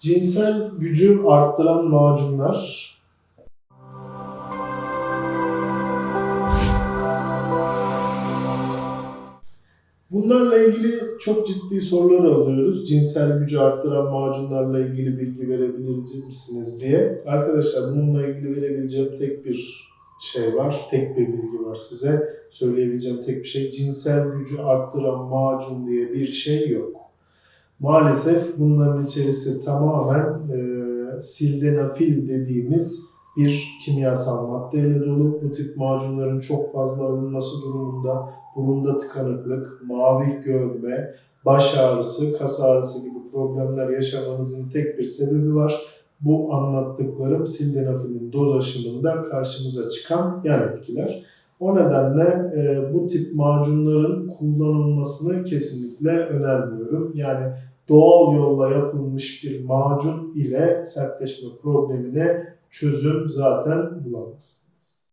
Cinsel gücü arttıran macunlar. Bunlarla ilgili çok ciddi sorular alıyoruz. Cinsel gücü arttıran macunlarla ilgili bilgi verebilir misiniz diye. Arkadaşlar bununla ilgili verebileceğim tek bir şey var. Tek bir bilgi var size. Söyleyebileceğim tek bir şey. Cinsel gücü arttıran macun diye bir şey yok. Maalesef bunların içerisi tamamen e, sildenafil dediğimiz bir kimyasal maddeyle dolu. Bu tip macunların çok fazla alınması durumunda burunda tıkanıklık, mavi görme, baş ağrısı, kas ağrısı gibi problemler yaşamanızın tek bir sebebi var. Bu anlattıklarım sildenafilin doz aşımında karşımıza çıkan yan etkiler. O nedenle e, bu tip macunların kullanılmasını kesinlikle önermiyorum. Yani doğal yolla yapılmış bir macun ile sertleşme problemine çözüm zaten bulamazsınız.